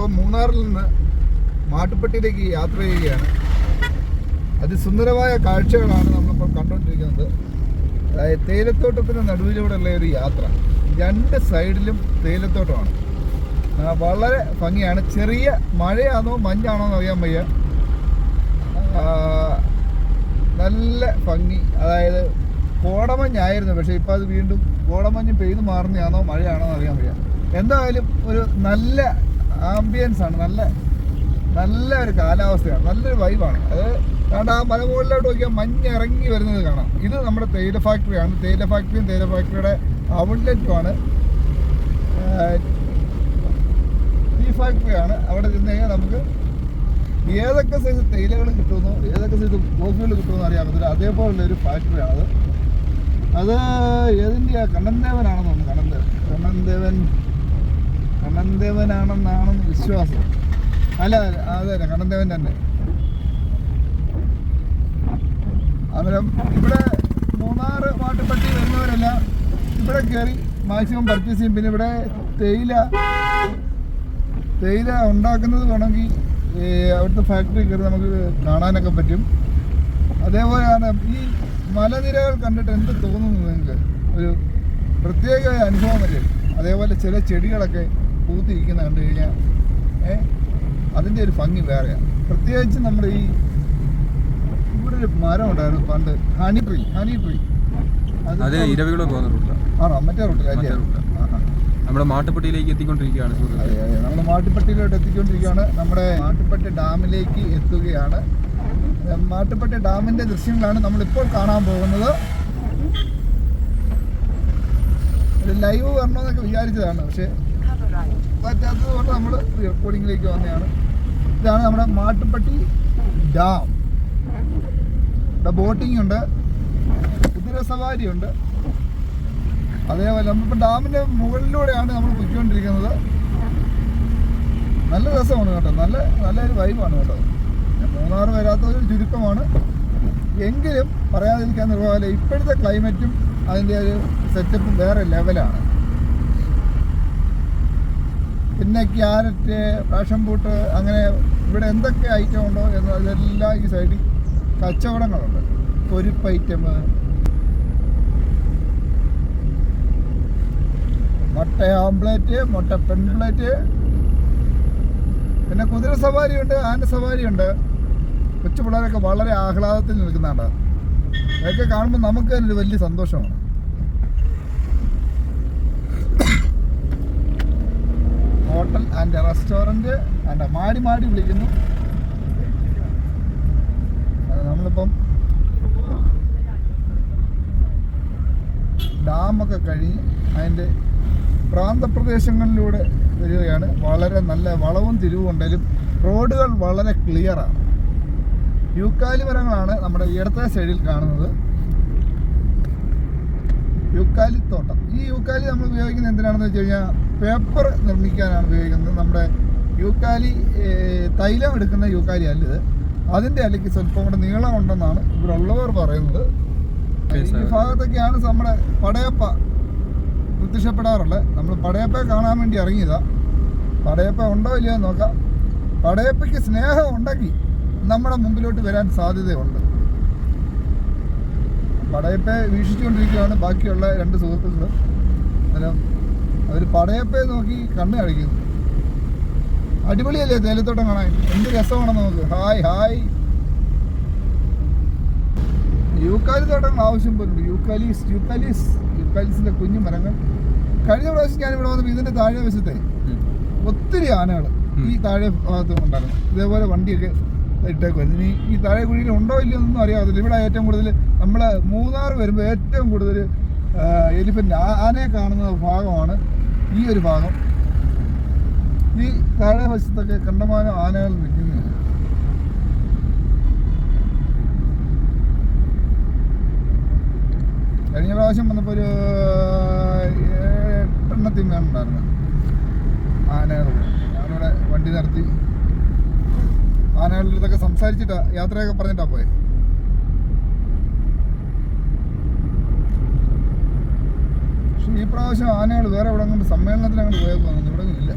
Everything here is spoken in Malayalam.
നമ്മളിപ്പോൾ മൂന്നാറിൽ നിന്ന് മാട്ടുപ്പെട്ടിയിലേക്ക് യാത്ര ചെയ്യുകയാണ്. അതിസുന്ദരമായ കാഴ്ചകളാണ് നമ്മളിപ്പോൾ കണ്ടുകൊണ്ടിരിക്കുന്നത്. അതായത് തേയിലത്തോട്ടത്തിന്റെ നടുവിലൂടെയുള്ള ഒരു യാത്ര. രണ്ട് സൈഡിലും തേയിലത്തോട്ടമാണ്. വളരെ ഭംഗിയാണ്. ചെറിയ മഴയാണോ മഞ്ഞാണോ എന്ന് അറിയാൻ വയ്യ. നല്ല ഭംഗി. അതായത് കോടമഞ്ഞായിരുന്നു പക്ഷേ ഇപ്പോൾ അത് വീണ്ടും കോടമഞ്ഞ് പെയ്ത് മാറുന്നതാണോ മഴയാണോ എന്ന് അറിയാൻ വയ്യ. എന്തായാലും ഒരു നല്ല ആംബിയൻസ് ആണ്. നല്ല നല്ല ഒരു കാലാവസ്ഥയാണ്. നല്ലൊരു വൈബാണ് അത് കാരണം ആ മലമുകളിലോട്ട് നോക്കിയാൽ മഞ്ഞ് ഇറങ്ങി വരുന്നത് കാണാം. ഇത് നമ്മുടെ തേയില ഫാക്ടറിയാണ് തേയില ഫാക്ടറിയും തേയില ഫാക്ടറിയുടെ ഔട്ട്ലെറ്റുമാണ് ടീ ഫാക്ടറിയാണ് അവിടെ ചെന്ന് കഴിഞ്ഞാൽ നമുക്ക് ഏതൊക്കെ സൈസ് തേയിലകൾ കിട്ടുന്നു ഏതൊക്കെ സൈസ് കോഫികൾ കിട്ടുമെന്ന് അറിയാൻ പറ്റില്ല അതേപോലുള്ള ഒരു ഫാക്ടറിയാണ് അത്. ഏതിന്റെയാ കണ്ണൻദേവനാണെന്ന് തോന്നുന്നു. കണ്ണൻദേവൻ കണ്ണൻദേവൻ കണ്ണൻദേവനാണെന്നാണെന്ന് വിശ്വാസം. അല്ല അതെ അതെ കണ്ണൻദേവൻ തന്നെ. അന്നേരം ഇവിടെ മൂന്നാറ് വാട്ടുപട്ടി വരുന്നവരെല്ലാം ഇവിടെ കയറി മാക്സിമം പർച്ചേസ് ചെയ്യും. പിന്നെ ഇവിടെ തേയില തേയില ഉണ്ടാക്കുന്നത് വേണമെങ്കിൽ അവിടുത്തെ ഫാക്ടറി കയറി നമുക്ക് കാണാനൊക്കെ പറ്റും. അതേപോലെയാണ് ഈ മലനിരകൾ കണ്ടിട്ട് എന്ത് തോന്നുന്നു നിങ്ങൾക്ക്? ഒരു പ്രത്യേക അനുഭവം അല്ലേ അതേപോലെ ചില ചെടികളൊക്കെ പൂത്തിരിക്കുന്ന കണ്ടു കഴിഞ്ഞാൽ ഏഹ് അതിന്റെ ഒരു ഭംഗി വേറെയാണ് പ്രത്യേകിച്ച് നമ്മുടെ ഈ ഇവിടെ ഒരു മരം ഉണ്ടായിരുന്നു പണ്ട്. Honey tree honey tree. അത് ഇരവികുളം പോകുന്ന റൂട്ടിലാണ് ആണോ? മറ്റേ റൂട്ടിൽ മറ്റേ അല്ലേ റൂട്ടിലാണ് നമ്മുടെ മാട്ടുപ്പെട്ടിയിലേക്ക് എത്തിക്കൊണ്ടിരിക്കുകയാണ് നമ്മുടെ നമ്മൾ മാട്ടുപ്പെട്ടിയിലോട്ട് എത്തിക്കൊണ്ടിരിക്കുകയാണ്. നമ്മുടെ മാട്ടുപ്പെട്ടി ഡാമിലേക്ക് എത്തുകയാണ്. മാട്ടുപട്ടി മാട്ടുപ്പെട്ടി ഡാമിന്റെ ദൃശ്യങ്ങളാണ് നമ്മൾ ഇപ്പോൾ കാണാൻ പോകുന്നത്. ഒരു ലൈവ് വരണമെന്നൊക്കെ വിചാരിച്ചതാണ്. പക്ഷേ പറ്റാത്തത് കൊണ്ട് നമ്മൾ റെക്കോർഡിങ്ങിലേക്ക് വന്നതാണ്. ഇതാണ് നമ്മുടെ മാട്ടുപ്പട്ടി ഡാം ഇവിടെ ബോട്ടിംഗ് ഉണ്ട്. കുതിര സവാരി ഉണ്ട്. അതേപോലെ നമ്മളിപ്പോൾ ഡാമിന്റെ മുകളിലൂടെയാണ് നമ്മൾ പൊയ്ക്കൊണ്ടിരിക്കുന്നത്. നല്ല രസമാണ് കേട്ടോ. നല്ല നല്ലൊരു വൈബാണ് കേട്ടോ. മൂന്നാർ വരാത്തൊരു ചുരുക്കമാണ്. എങ്കിലും പറയാതിരിക്കാൻ നിർവാഹമില്ല ഇപ്പോഴത്തെ ക്ലൈമറ്റും അതിന്റെ ഒരു സെറ്റപ്പും വേറെ ലെവലാണ് പിന്നെ ക്യാരറ്റ് പാഷൻ ഫ്രൂട്ട് അങ്ങനെ ഇവിടെ എന്തൊക്കെ ഐറ്റം ഉണ്ടോ എന്ന് അതെല്ലാം ഈ സൈഡിൽ കച്ചവടങ്ങളുണ്ട്. പൊരിപ്പ് ഐറ്റം മുട്ട ഓംപ്ലേറ്റ് മുട്ട പെൺപ്ലേറ്റ് പിന്നെ കുതിര സവാരി ഉണ്ട് ആന സവാരി ഉണ്ട്. കൊച്ചു പിള്ളേരൊക്കെ വളരെ ആഹ്ലാദത്തിൽ നിൽക്കുന്നതാണ്. അതൊക്കെ കാണുമ്പോൾ നമുക്ക് തന്നെ ഒരു വലിയ സന്തോഷമാണ്. ഹോട്ടൽ ആൻഡ് റെസ്റ്റോറന്റ് ആൻഡ് മാടി മാടി വിളിക്കുന്നു. നമ്മളിപ്പം ഡാമൊക്കെ കഴിഞ്ഞ് അതിന്റെ പ്രാന്തപ്രദേശങ്ങളിലൂടെ വരികയാണ്. വളരെ നല്ല വളവും തിരിവും ഉണ്ടെങ്കിലും റോഡുകൾ വളരെ ക്ലിയറാണ് യൂക്കാലി മരങ്ങളാണ് നമ്മുടെ ഇടത്തെ സൈഡിൽ കാണുന്നത്. യൂക്കാലി തോട്ടം ഈ യൂക്കാലി നമ്മൾ ഉപയോഗിക്കുന്നത് എന്തിനാണെന്ന് വെച്ച് കഴിഞ്ഞാൽ പേപ്പർ നിർമ്മിക്കാനാണ് ഉപയോഗിക്കുന്നത്. നമ്മുടെ യൂക്കാലി തൈലം എടുക്കുന്ന യൂക്കാലി അല്ല ഇത്. അതിന്റെ അല്ലെങ്കിൽ സ്വല്പം കൂടെ നീളം ഉണ്ടെന്നാണ് ഇവിടെ ഉള്ളവർ പറയുന്നത് ഈ ഭാഗത്തൊക്കെയാണ് നമ്മുടെ പടയപ്പ പ്രത്യക്ഷപ്പെടാറുള്ളത് നമ്മൾ പടയപ്പയെ കാണാൻ വേണ്ടി ഇറങ്ങിയതാ. പടയപ്പ ഉണ്ടോ ഇല്ലയോ എന്ന് നോക്കാം. പടയപ്പയ്ക്ക് സ്നേഹം ഉണ്ടെങ്കിൽ നമ്മുടെ മുമ്പിലോട്ട് വരാൻ സാധ്യതയുണ്ട്. പടയപ്പയെ വീക്ഷിച്ചുകൊണ്ടിരിക്കുകയാണ് ബാക്കിയുള്ള രണ്ട് സുഹൃത്തുക്കൾ അന്നേരം അവർ പടയപ്പെ നോക്കി കണ്ണ് കഴിക്കുന്നു അടിപൊളിയല്ലേ തേലത്തോട്ടം കാണാൻ? എന്ത് രസമാണ് നമുക്ക്. Hi hi. യൂക്കാലി തോട്ടങ്ങൾ ആവശ്യം പോലുണ്ട്. യൂക്കാലിസ് യൂക്കാലീസ് യൂക്കാലിസിന്റെ കുഞ്ഞു മരങ്ങൾ. കഴിഞ്ഞ പ്രാവശ്യം ഞാൻ ഇവിടെ വന്നപ്പോൾ ഇതിന്റെ താഴെ വശത്തെ ഒത്തിരി ആനകൾ ഈ താഴെ ഭാഗത്ത് ഉണ്ടായിരുന്നു. ഇതേപോലെ വണ്ടിയൊക്കെ ഇട്ടേക്കുമായിരുന്നു ഇനി ഈ താഴെ കുഴിയിൽ ഉണ്ടോ ഇല്ലയോ അറിയാതെ ഇവിടെ ഏറ്റവും കൂടുതൽ നമ്മൾ മൂന്നാർ വരുമ്പോൾ ഏറ്റവും കൂടുതൽ എലിഫന്റ് ആനയെ കാണുന്ന ഭാഗമാണ് ഈ ഒരു ഭാഗം. ഈ താഴെ വശത്തൊക്കെ കണ്ടമാനം ആനകൾ നിൽക്കുന്നു കഴിഞ്ഞ പ്രാവശ്യം വന്നപ്പോൾ ഒരു എട്ടെണ്ണത്തിൽ വേണ്ടായിരുന്നു ആനകൾ ഞാനിവിടെ വണ്ടി നിർത്തി. ആനകളുടെ അടുത്തൊക്കെ സംസാരിച്ചിട്ടാ യാത്രയൊക്കെ പറഞ്ഞിട്ടാ പോയെ. പക്ഷെ ഈ പ്രാവശ്യം ആനകൾ വേറെ എവിടെ അങ്ങോട്ട് സമ്മേളനത്തിൽ അങ്ങോട്ട് പോയേക്ക് തോന്നുന്നു ഇവിടെ ഇല്ല.